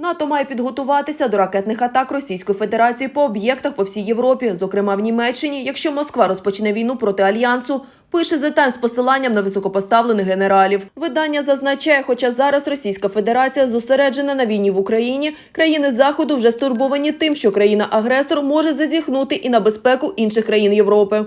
НАТО має підготуватися до ракетних атак Російської Федерації по об'єктах по всій Європі, зокрема в Німеччині, якщо Москва розпочне війну проти альянсу. Пише The Times з посиланням на високопоставлених генералів. Видання зазначає, хоча зараз Російська Федерація зосереджена на війні в Україні, країни Заходу вже стурбовані тим, що країна-агресор може зазіхнути і на безпеку інших країн Європи.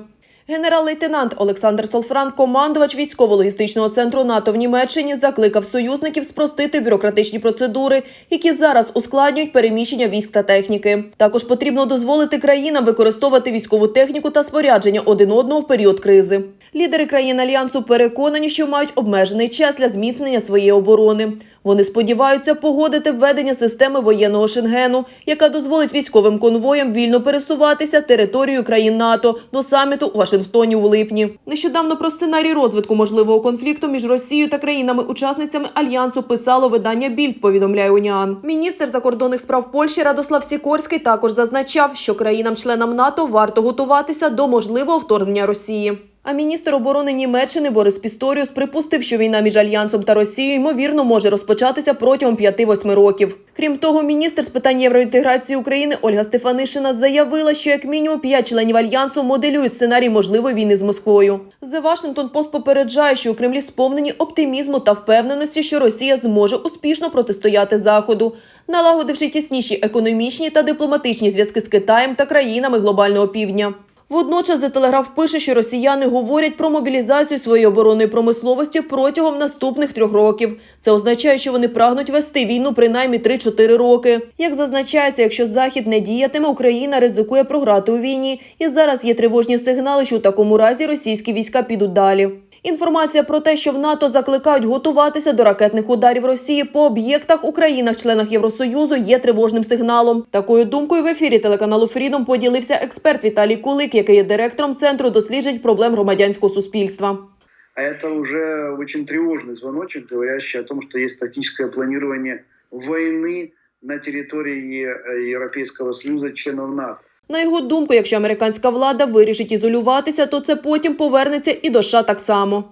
Генерал-лейтенант Олександр Солфран, командувач військово-логістичного центру НАТО в Німеччині, закликав союзників спростити бюрократичні процедури, які зараз ускладнюють переміщення військ та техніки. Також потрібно дозволити країнам використовувати військову техніку та спорядження один одного в період кризи. Лідери країн альянсу переконані, що мають обмежений час для зміцнення своєї оборони. Вони сподіваються погодити введення системи воєнного шенгену, яка дозволить військовим конвоям вільно пересуватися територією країн НАТО до саміту у Вашингтоні у липні. Нещодавно про сценарій розвитку можливого конфлікту між Росією та країнами-учасницями альянсу писало видання Більд. Повідомляє Уніан. Міністр закордонних справ Польщі Радослав Сікорський також зазначав, що країнам-членам НАТО варто готуватися до можливого вторгнення Росії. А міністр оборони Німеччини Борис Пісторіус припустив, що війна між альянсом та Росією ймовірно може розпочатися протягом 5-8 років. Крім того, міністр з питань євроінтеграції України Ольга Стефанишина заявила, що як мінімум 5 членів альянсу моделюють сценарій можливої війни з Москвою. The Washington Post попереджає, що у Кремлі сповнені оптимізму та впевненості, що Росія зможе успішно протистояти Заходу, налагодивши тісніші економічні та дипломатичні зв'язки з Китаєм та країнами глобального півдня. Водночас The Telegraph пише, що росіяни говорять про мобілізацію своєї оборонної промисловості протягом наступних трьох років. Це означає, що вони прагнуть вести війну принаймні 3-4 роки. Як зазначається, якщо захід не діятиме, Україна ризикує програти у війні. І зараз є тривожні сигнали, що у такому разі російські війська підуть далі. Інформація про те, що в НАТО закликають готуватися до ракетних ударів Росії по об'єктах у країнах-членах Євросоюзу, є тривожним сигналом. Такою думкою в ефірі телеканалу Фрідом поділився експерт Віталій Кулик, який є директором центру досліджень проблем громадянського суспільства. А это уже очень тревожный звоночек, говорящий о том, что есть тактическое планирование войны на территории э, Европейского Союза, членов НАТО. На його думку, якщо американська влада вирішить ізолюватися, то це потім повернеться і до США так само.